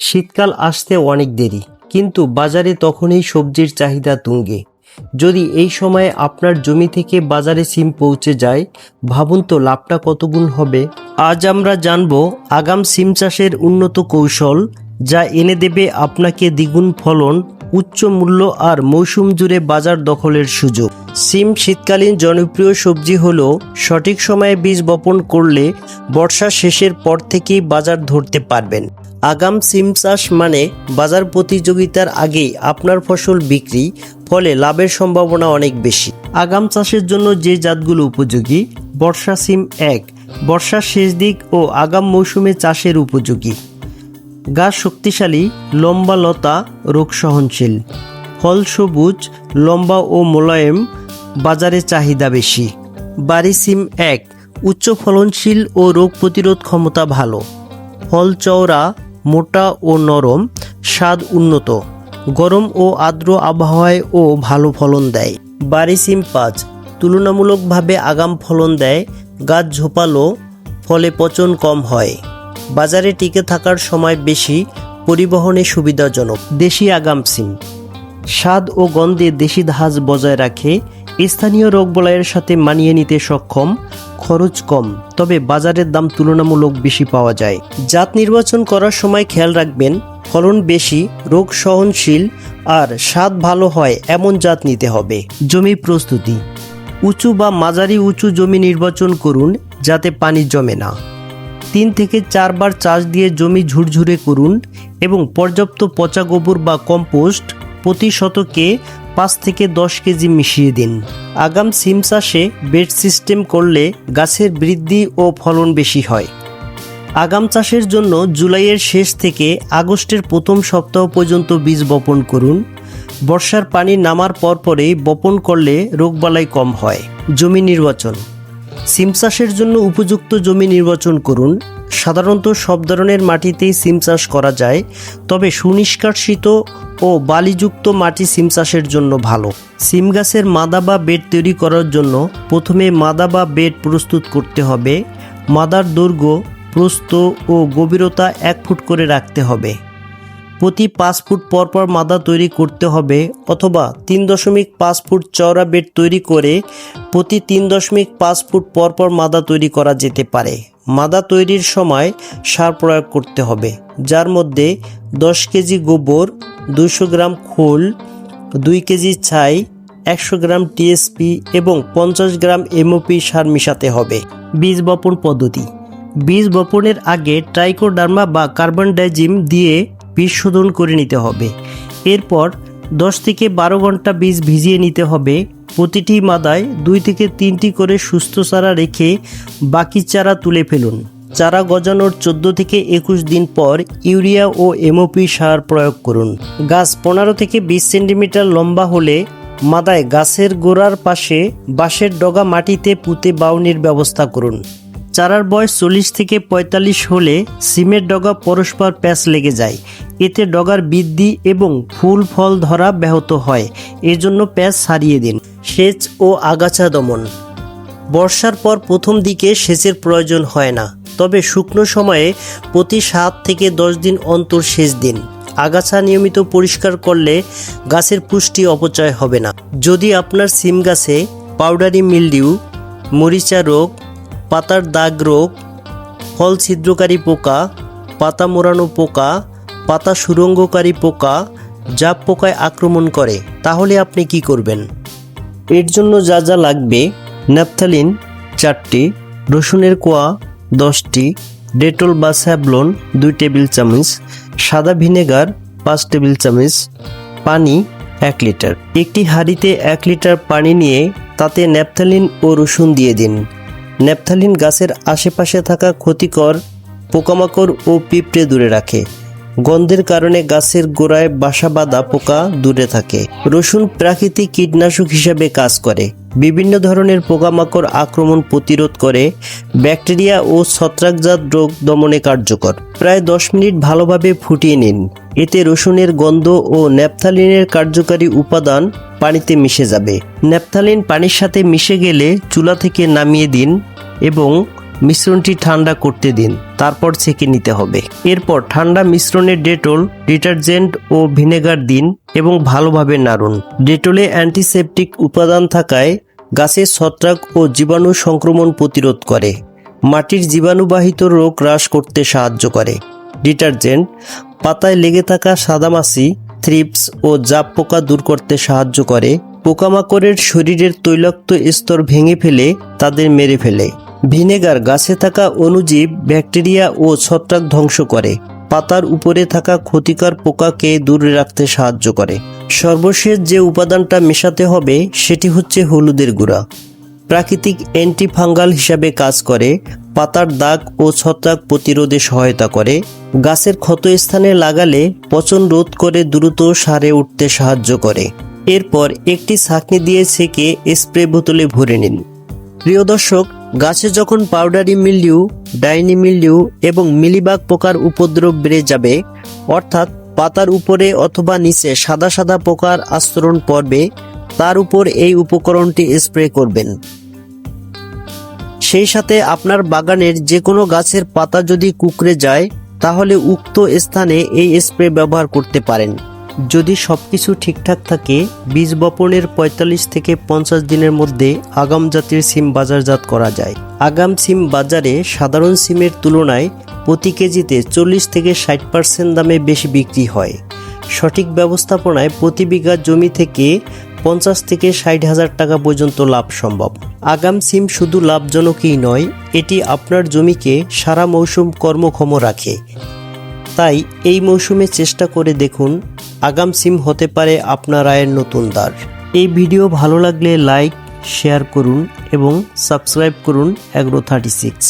শীতকাল আসতে অনেক দেরি, কিন্তু বাজারে তখনই সবজির চাহিদা তুঙ্গে। যদি এই সময়ে আপনার জমি থেকে বাজারে সিম পৌঁছে যায়, ভাবুন তো লাভটা কত গুণ হবে। আজ আমরা জানব আগাম সিম চাষের উন্নত কৌশল, যা এনে দেবে আপনাকে দ্বিগুণ ফলন, উচ্চ মূল্য আর মৌসুম জুড়ে বাজার দখলের সুযোগ। সিম শীতকালীন জনপ্রিয় সবজি হলো, সঠিক সময়ে বীজ বপন করলে বর্ষা শেষের পর থেকেই বাজার ধরতে পারবেন। আগাম সিম চাষ মানে বাজার প্রতিযোগিতার আগে আপনার ফসল বিক্রি, ফলে লাভের সম্ভাবনা অনেক বেশি। আগাম চাষের জন্য যে জাতগুলো উপযোগী, বর্ষা সিম এক, বর্ষার শেষ দিক ও আগাম মৌসুমে চাষের উপযোগী। গাছ শক্তিশালী, লম্বা লতা, রোগ সহনশীল। ফল সবুজ, লম্বা ও মোলায়েম, বাজারে চাহিদা বেশি। বাড়ি সিম এক, উচ্চ ফলনশীল ও রোগ প্রতিরোধ ক্ষমতা ভালো। ফল চওড়া মোটা ও নরম, স্বাদ উন্নত। গরম ও আর্দ্র আবহাওয়ায় ও ভালো ফলন দেয়। বাড়ি সিম পাঁচ। তুলনামূলকভাবে আগাম ফলন দেয়। গাছ ঝোপালো, ফলে পচন কম হয়। বাজারে টিকে থাকার সময় বেশি, পরিবহনে সুবিধাজনক। দেশি আগাম সিম। স্বাদ ও গন্ধে দেশি ধাঁচ বজায় রাখে। স্থানীয় রোগবলয়ের সাথে মানিয়ে নিতে সক্ষম। খরচ কম, তবে বাজারের দাম তুলনামূলক বেশি পাওয়া যায়। জাত নির্বাচন করার সময় খেয়াল রাখবেন, ফলন বেশি, রোগ সহনশীল আর স্বাদ ভালো হয় এমন জাত নিতে হবে। জমি প্রস্তুতি। উঁচু বা মাঝারি উঁচু জমি নির্বাচন করুন, যাতে পানি জমে না। তিন থেকে চারবার চাষ দিয়ে জমি ঝুরঝুরে করুন এবং পর্যাপ্ত পচা গোবর বা কম্পোস্ট প্রতি শতকে পাঁচ থেকে দশ কেজি মিশিয়ে দিন। আগাম সিম চাষে বেড সিস্টেম করলে গাছের বৃদ্ধি ও ফলন বেশি হয়। আগাম চাষের জন্য জুলাইয়ের শেষ থেকে আগস্টের প্রথম সপ্তাহ পর্যন্ত বীজ বপন করুন। বর্ষার পানি নামার পরপরেই বপন করলে রোগবালাই কম হয়। জমি নির্বাচন। সিম চাষের জন্য উপযুক্ত জমি নির্বাচন করুন। সাধারণত সব ধরনের মাটিতেই সিম চাষ করা যায়, তবে সুনিষ্কাশিত ও বালিযুক্ত মাটি সিম চাষের জন্য ভালো। সিম গাছের মাদা বা বেড তৈরি করার জন্য প্রথমে মাদা বা বেড প্রস্তুত করতে হবে। মাদার দৈর্ঘ্য, প্রস্থ ও গভীরতা এক ফুট করে রাখতে হবে। প্রতি পাঁচ ফুট পর পর মাদা তৈরি করতে হবে অথবা তিন দশমিক পাঁচ ফুট চওড়া বেড তৈরি করে প্রতি তিন দশমিক পাঁচ ফুট পর পর মাদা তৈরি করা যেতে পারে। মাদা তৈরির সময় সার প্রয়োগ করতে হবে, যার মধ্যে দশ কেজি গোবর দুশো গ্রাম খোল, দুই কেজি ছাই, একশো গ্রাম টিএসপি এবং পঞ্চাশ গ্রাম এমওপি সার মিশাতে হবে। বীজ বপন পদ্ধতি। বীজ বপনের আগে ট্রাইকোডার্মা বা কার্বন ডাইজিম দিয়ে বীজ শোধন করে নিতে হবে। এরপর দশ থেকে বারো ঘণ্টা বীজ ভিজিয়ে নিতে হবে। প্রতিটি মাদায় দুই থেকে তিনটি করে সুস্থ চারা রেখে বাকি চারা তুলে ফেলুন। চারা গজানোর চোদ্দ থেকে একুশ দিন পর ইউরিয়া ও এমওপি সার প্রয়োগ করুন। গাছ পনেরো থেকে বিশ সেন্টিমিটার লম্বা হলে মাদায় গাছের গোড়ার পাশে বাঁশের ডগা মাটিতে পুঁতে বাউনির ব্যবস্থা করুন। চারার বয়স চল্লিশ থেকে পঁয়তাল্লিশ হলে সিমের ডগা পরস্পর প্যাচ লেগে যায়। এতে ডগার বৃদ্ধি এবং ফুল ফল ধরা ব্যাহত হয়। এজন্য প্যাচ সারিয়ে দিন। সেচ ও আগাছা দমন। বর্ষার পর প্রথম দিকে সেচের প্রয়োজন হয় না। তবে শুকনো সময়ে প্রতি সাত থেকে দশ দিন অন্তর সেচ দিন। আগাছা নিয়মিত পরিষ্কার করলে গাছের পুষ্টি অপচয় হবে না। যদি আপনার সিম গাছে পাউডারি মিলডিউ, মরিচা রোগ, পাতার দাগ রোগ ফল ছিদ্রকারী পোকা, পাতা মোড়ানো পোকা পাতা সুরঙ্গকারী পোকা জাপ পোকায় আক্রমণ করে, তাহলে আপনি কি করবেন? এর জন্য যা যা লাগবে, ন্যাপথালিন চারটি, রসুনের কোয়া দশটি, ডেটল বা স্যাবলন দুই টেবিল চামচ, সাদা ভিনেগার পাঁচ টেবিল চামচ, পানি এক লিটার। একটি হাঁড়িতে এক লিটার পানি নিয়ে তাতে ন্যাপথালিন ও রসুন দিয়ে দিন। ন্যাপথালিন গাছের আশেপাশে থাকা ক্ষতিকর পোকামাকড় ও পিঁপড়ে দূরে রাখে। গন্ধের কারণে গাছের গোড়ায় বাসা বাঁধা পোকা দূরে থাকে। রসুন প্রাকৃতিক কীটনাশক হিসাবে কাজ করে। বিভিন্ন ধরনের পোকামাকড় আক্রমণ প্রতিরোধ করে। ব্যাকটেরিয়া ও ছত্রাকজাত রোগ দমনে কার্যকর। প্রায় দশ মিনিট ভালোভাবে ফুটিয়ে নিন। এতে রসুনের গন্ধ ও ন্যাপথালিনের কার্যকারী উপাদান পানিতে মিশে যাবে। ন্যাপথালিন পানির সাথে মিশে গেলে চুলা থেকে নামিয়ে দিন এবং মিশ্রণটি ঠান্ডা করতে দিন, তারপর ছেঁকে নিতে হবে। এরপর ঠান্ডা মিশ্রণে ডেটল, ডিটারজেন্ট ও ভিনেগার দিন এবং ভালোভাবে নাড়ুন। ডেটলে অ্যান্টিসেপটিক উপাদান থাকায় গাছের ছত্রাক ও জীবাণু সংক্রমণ প্রতিরোধ করে। মাটির জীবাণুবাহিত রোগ হ্রাস করতে সাহায্য করে। ডিটারজেন্ট, পাতায় লেগে থাকা সাদামাছি, থ্রিপস ও জাপ পোকা দূর করতে সাহায্য করে। পোকামাকড়ের শরীরের তৈলাক্ত স্তর ভেঙে ফেলে, তাদের মেরে ফেলে। ভিনেগার গাছে থাকা অণুজীব, ব্যাকটেরিয়া ও ছত্রাক ধ্বংস করে। পাতার উপরে থাকা ক্ষতিকর পোকাকে দূরে রাখতে সাহায্য করে। সর্বশেষ যে উপাদানটা মেশাতে হবে, সেটি হচ্ছে হলুদের গুঁড়া। প্রাকৃতিক অ্যান্টিফাঙ্গাল হিসাবে কাজ করে, পাতার দাগ ও ছত্রাক প্রতিরোধে সহায়তা করে। গাছের ক্ষতস্থানে লাগালে পচন রোধ করে দ্রুত সারে উঠতে সাহায্য করে। এরপর একটি ছাঁকনি দিয়ে ছেঁকে স্প্রে বোতলে ভরে নিন। প্রিয় দর্শক গাছে যখন পাউডারি মিল্ডিউ ডাইনি মিল্ডিউ এবং মিলিবাগ পোকার উপদ্রব বেড়ে যাবে, অর্থাৎ পাতার উপরে অথবা নিচে সাদা সাদা পোকার আস্তরণ পড়বে, তার উপর এই উপকরণটি স্প্রে করবেন। সেই সাথে আপনার বাগানের যে কোনো গাছের পাতা যদি কুকড়ে যায়, তাহলে উক্ত স্থানে এই স্প্রে ব্যবহার করতে পারেন। যদি সব কিছু ঠিকঠাক থাকে, বীজ বপনের ৪৫ থেকে পঞ্চাশ দিনের মধ্যে আগাম জাতের সিম বাজারজাত করা যায়। আগাম সিম বাজারে সাধারণ সিমের তুলনায় প্রতি কেজিতে চল্লিশ থেকে ষাট পার্সেন্ট দামে বেশি বিক্রি হয়। সঠিক ব্যবস্থাপনায় প্রতি বিঘা জমি থেকে পঞ্চাশ থেকে ষাট হাজার টাকা পর্যন্ত লাভ সম্ভব। আগাম সিম শুধু লাভজনকই নয়, এটি আপনার জমিকে সারা মৌসুম কর্মক্ষম রাখে। তাই এই মৌসুমে চেষ্টা করে দেখুন, আগাম সিম হতে পারে আপনার রায়ের নতুন দ্বার। এই ভিডিও ভালো লাগলে লাইক, শেয়ার করুন এবং সাবস্ক্রাইব করুন অ্যাগ্রো থার্টি সিক্স